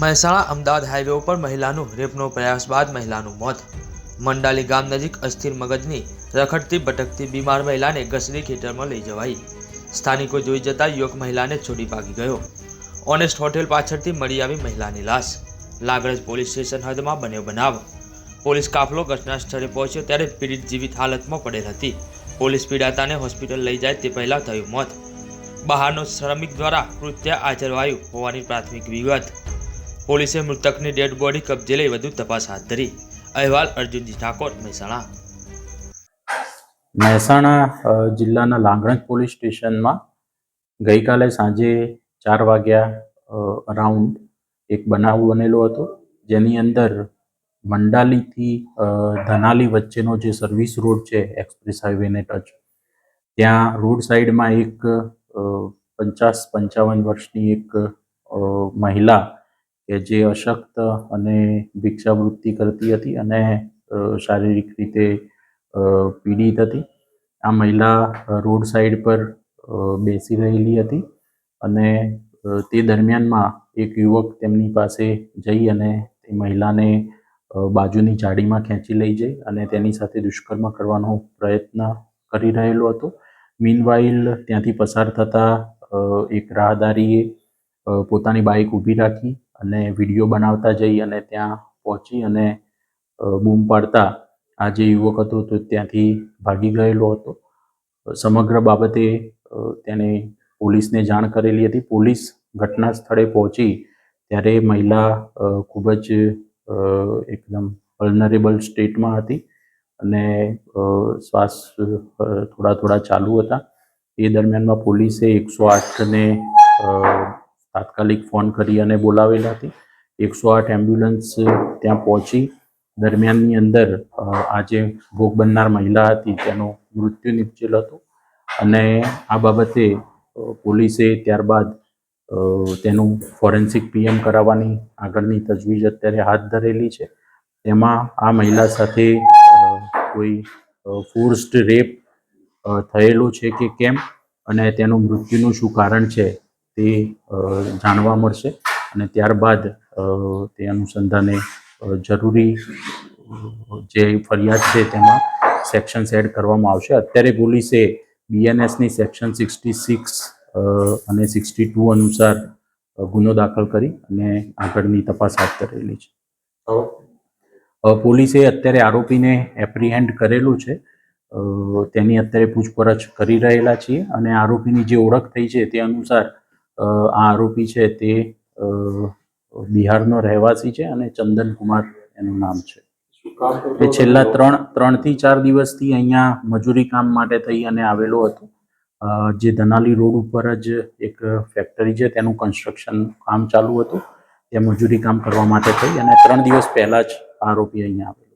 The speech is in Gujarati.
મહેસાણા અમદાવાદ હાઈવે ઉપર મહિલાનું રેપનો પ્રયાસ બાદ મહિલાનું મોત. મંડાલી ગામ નજીક અસ્થિર મગજની રખડતી ભટકતી બીમાર મહિલાને ગસરી ખેતરમાં લઈ જવાઈ. સ્થાનિકો જોઈ જતા યુવક મહિલાને છોડી ભાગી ગયો. ઓનેસ્ટ હોટેલ પાછળથી મળી આવી મહિલાની લાશ. લાગરજ પોલીસ સ્ટેશન હદમાં બન્યો બનાવ. પોલીસ કાફલો ઘટના સ્થળે પહોંચ્યો ત્યારે પીડિત જીવિત હાલતમાં પડેલ હતી. પોલીસ પીડાતાને હોસ્પિટલ લઈ જાય તે પહેલાં થયું મોત. બહારનો શ્રમિક દ્વારા કૃત્ય આચરવાયું હોવાની પ્રાથમિક વિગત. પોલીસે મૃતકની ડેડ બોડી કબજે લઈ વધુ તપાસ હાથ ધરી. અહેવાલ અર્જુનજી ઠાકોર, મહેસાણા. મહેસાણા જિલ્લાના લાંગણજ પોલીસ સ્ટેશનમાં ગઈકાલે સાંજે ચાર વાગ્યા અરાઉન્ડ એક બનાવ બનેલો હતો, જેની અંદર મંડાલીથી ધનાલી વચ્ચેનો જે સર્વિસ રોડ છે એક્સપ્રેસ હાઈવેને ટચ ત્યાં રોડ સાઈડમાં એક પચાસ પંચાવન વર્ષની એક મહિલા કે જે અશક્ત અને ભિક્ષાવૃત્તિ કરતી હતી અને શારીરિક રીતે પીડિત હતી. આ મહિલા રોડ સાઈડ પર બેસી રહેલી હતી અને તે દરમિયાનમાં એક યુવક તેમની પાસે જઈ અને તે મહિલાને બાજુની જાડીમાં ખેંચી લઈ જઈ અને તેની સાથે દુષ્કર્મ કરવાનો પ્રયત્ન કરી રહેલો હતો. મીનવાઇલ ત્યાંથી પસાર થતા એક રાહદારીએ પોતાની બાઇક ઊભી રાખી અને વીડિયો બનાવતા જઈ અને ત્યાં પહોંચી અને બૂમ પાડતા. આ જે યુવક હતો તો ત્યાંથી ભાગી ગયેલો હતો. સમગ્ર બાબતે તેને પોલીસને જાણ કરેલી હતી. પોલીસ ઘટના સ્થળે પહોંચી ત્યારે મહિલા ખૂબ જ એકદમ વલ્નરેબલ સ્ટેટમાં હતી અને શ્વાસ થોડા થોડા ચાલુ હતા. એ દરમિયાનમાં પોલીસે એકસો આઠને તાત્કાલિક ફોન કરી અને બોલાવેલા હતી. એકસો આઠ એમ્બ્યુલન્સ ત્યાં પહોંચી. દરમિયાનની અંદર આજે ભોગ બનનાર મહિલા હતી તેનું મૃત્યુ નિપજેલ હતું. અને આ બાબતે પોલીસે ત્યારબાદ તેનું ફોરેન્સિક પીએમ કરાવવાની આગળની તજવીજ અત્યારે હાથ ધરેલી છે. તેમાં આ મહિલા સાથે કોઈ ફોર્સ્ડ રેપ થયેલો છે કે કેમ? અને તેનું મૃત્યુનું શું કારણ છે? તે જાણવા મળશે અને ત્યારબાદ તે અનુસંધાને જરૂરી જે ફરિયાદ છે તેમાં સેક્શન્સ એડ કરવામાં આવશે. અત્યારે પોલીસે બીએનએસની સેક્શન સિક્સટી સિક્સ અને સિક્સટી ટુ અનુસાર ગુનો દાખલ કરી અને આગળની તપાસ હાથ ધરેલી છે. પોલીસે અત્યારે આરોપીને એપ્રિહેન્ડ કરેલું છે. તેની અત્યારે પૂછપરછ કરી રહેલા છીએ અને આરોપીની જે ઓળખ થઈ છે તે અનુસાર આ આરોપી છે તે બિહારનો રહેવાસી છે અને ચંદન કુમાર એનું નામ છે. એ છેલ્લા ત્રણ ત્રણથી ચાર દિવસથી અહીંયા મજૂરી કામ માટે થઈ અને આવેલો હતો. જે ધનાલી રોડ ઉપર જ એક ફેક્ટરી છે તેનું કન્સ્ટ્રક્શન કામ ચાલુ હતું. ત્યાં મજૂરી કામ કરવા માટે થઈ અને ત્રણ દિવસ પહેલા જ આરોપી અહીંયા આવેલો.